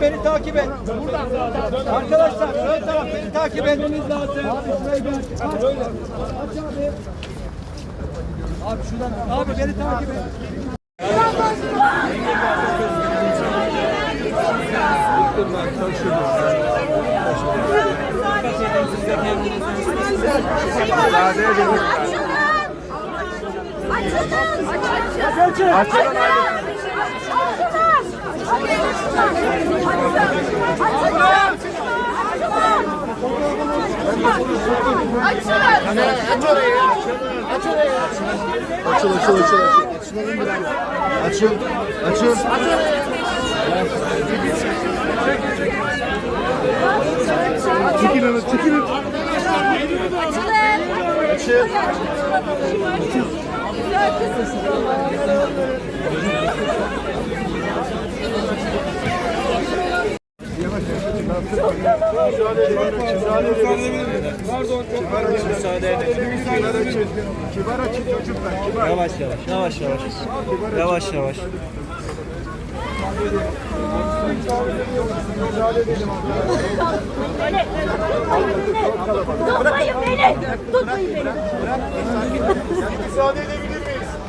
Beni takip et. Arkadaşlar ön taraf beni takip et. Abi şurayı bir aç. Aç. Aç abi. Şuradan. Abi beni takip et. Açılın! Açılın! Açılın! Açıl açıl açıl açıl. Açılalım biraz. Açıl. Açıl. Çekilin çekilin. Açıl. Kibar açın çocuklar. Kibar. Yavaş yavaş. Yavaş yavaş. Yavaş yavaş. Tutmayın beni! Tutmayın beni! Müsaade edebilir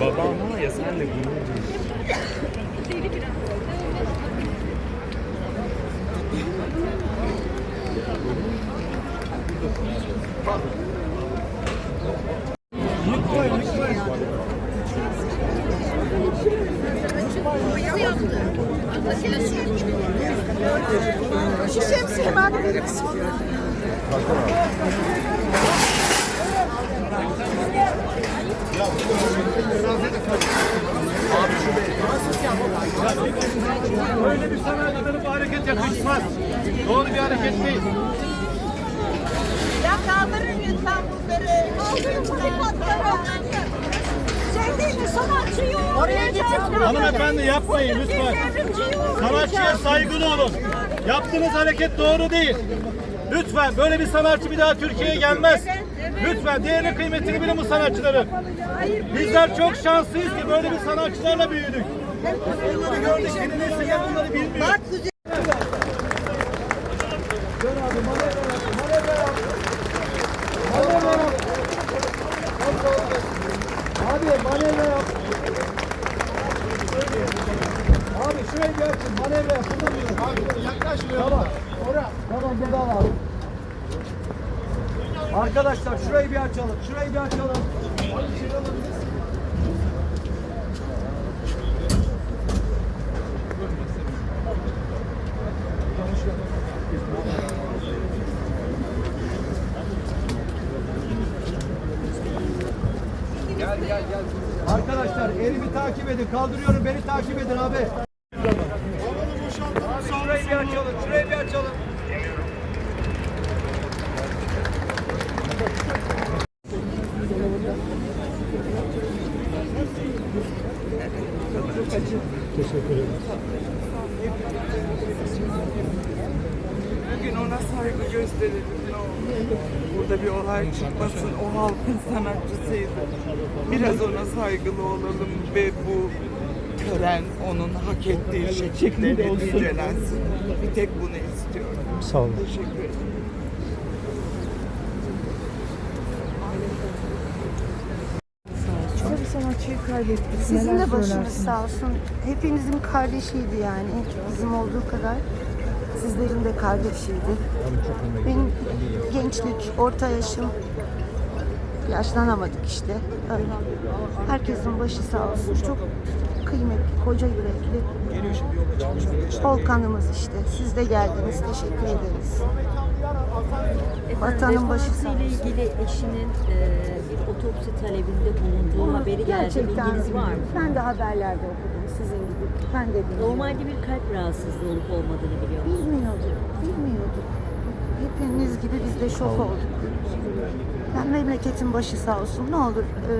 Babam var ya sen de gurur duy. Şu şemsiye bana verir misin? Öyle bir sanatçılara bu hareket yakışmaz. Doğru bir hareket değil. Ya kaldırın lütfen bunları. Kaldırın bunu. Şey değil mi sanatçıyı oraya. Hanımefendi yapmayın lütfen. Sanatçıya saygılı olun. Yaptığınız hareket doğru değil. Lütfen böyle bir sanatçı bir daha Türkiye'ye gelmez. Lütfen değerli kıymetini bilin bu sanatçıların. Bizler çok şanslıyız ki böyle bir sanatçılarla büyüdük. Bunları gördük. Yeni nesiller bunları bilmiyor. Abi manevra yap. Abi bir açın. Manevra yap. Abi. Arkadaşlar şurayı bir açalım. Şurayı bir açalım. Gel gel gel. Arkadaşlar elimi takip edin. Kaldırıyorum. Beni takip edin abi. Şurayı bir açalım. Şurayı bir açalım. Bugün ona saygı gösterelim ne olur. Burada bir olay çıkmasın. O halkın sanatçısıydı. Biraz ona saygılı olalım ve bu tören onun hak ettiği şekilde neticelensin. Bir tek bunu istiyorum. Sağ olun. Teşekkür ederim. Sanatçıyı kaybettik. Sizin Neler de başınız sağ olsun. Hepinizin kardeşiydi yani. Bizim olduğu kadar sizlerin de kardeşiydi. Benim gençlik, orta yaşım yaşlanamadık işte. Öyle. Herkesin başı sağ olsun. Çok kıymetli, koca yürekli. Volkan'ımız işte. Siz de geldiniz. Teşekkür ederiz. Vatanın başı sağ ile ilgili eşinin e, bir otopsi talebinde bulunduğu haberi geldi. Gerçekten Bilginiz var mı? Ben de haberlerde okudum sizin gibi. Ben de dinledim. Normalde bir kalp rahatsızlığı olup olmadığını biliyor musunuz? Bilmiyorduk, bilmiyorduk. Hepiniz gibi biz de şok olduk. Ben memleketin başı sağ olsun. Ne olur e,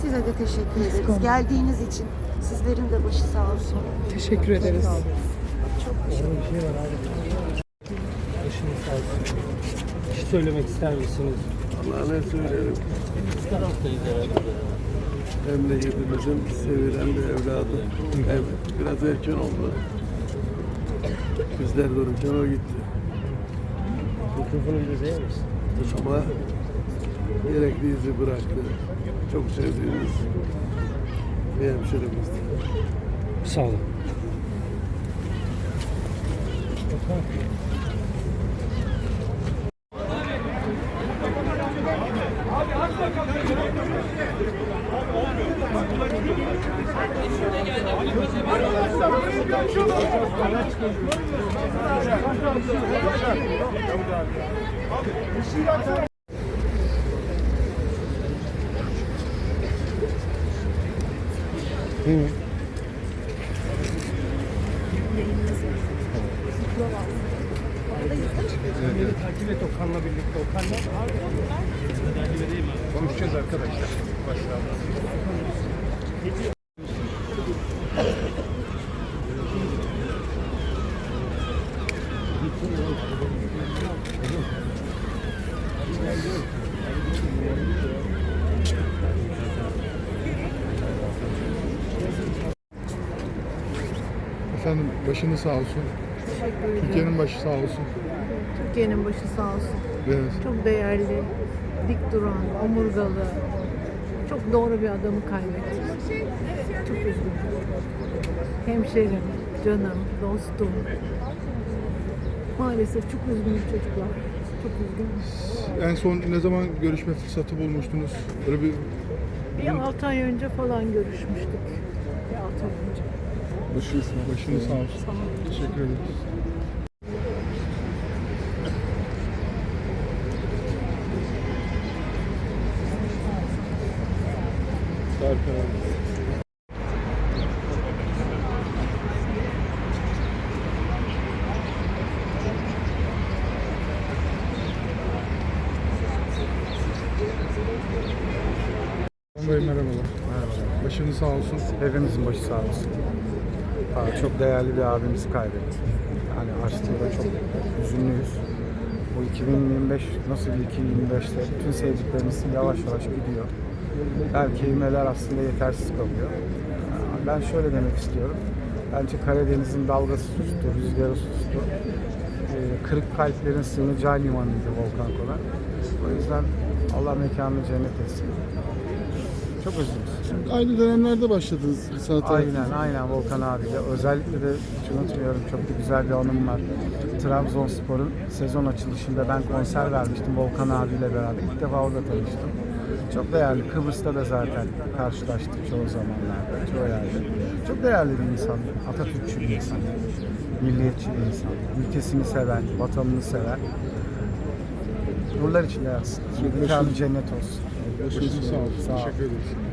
size de teşekkür ederiz. Geldiğiniz için sizlerin de başı sağ olsun. Teşekkür ederiz. Bir şey söylemek ister misiniz? Allah ne söylerim. Memleketimizin sevilen bir evladı. Evet, biraz erken oldu. Bizler dururken o gitti. Mikrofonu bir de değer misin? Ama gerekli izi bıraktı. Çok sevdiğimiz bir hemşerimizdi. Sağ olun. Beni takip et Okan'la birlikte. Okan'la. Konuşacağız arkadaşlar. Efendim başınız sağ olsun. Türkiye'nin başı sağ olsun. Türkiye'nin başı sağ olsun. Evet. Çok değerli, dik duran, omurgalı, çok doğru bir adamı kaybettik. Çok üzgünüm. Hemşerim, canım, dostum. Maalesef çok üzgünüm çocuklar. Çok üzgünüm. En son ne zaman görüşme fırsatı bulmuştunuz? Böyle bir Bir altı ay önce falan görüşmüştük. Bir altı ay önce. Başınız, başınız sağ olsun. Sağ olun. Teşekkür ederiz. Bey merhabalar. Merhabalar. Başınız sağ olsun. Hepimizin başı sağ olsun. Çok değerli bir abimizi kaybettik. Yani açtığında çok üzünlüyüz. Bu 2025 nasıl bir 2025'te bütün sevdiklerimiz yavaş yavaş gidiyor. Belki kelimeler aslında yetersiz kalıyor. Ben şöyle demek istiyorum. Bence Karadeniz'in dalgası sustu, rüzgarı sustu. Ee, kırık kalplerin sığınacağı limanıydı Volkan Konak. O yüzden Allah mekanını cennet etsin. Çok üzgünüz. Aynı dönemlerde başladınız sanata. Aynen aynen Volkan abiyle. Özellikle de hiç unutmuyorum çok da güzel bir anım var. Trabzonspor'un sezon açılışında ben konser vermiştim Volkan abiyle beraber. İlk defa orada tanıştım. Çok değerli. Kıbrıs'ta da zaten karşılaştık çoğu zamanlarda. Çoğu yerde. Çok değerli bir insan. Atatürkçü bir insan. Milliyetçi bir insan. Ülkesini seven, vatanını seven. Nurlar içinde yatsın. Mekanı cennet olsun. Başınız sağ olsun. Sağ ol. Teşekkür ederiz.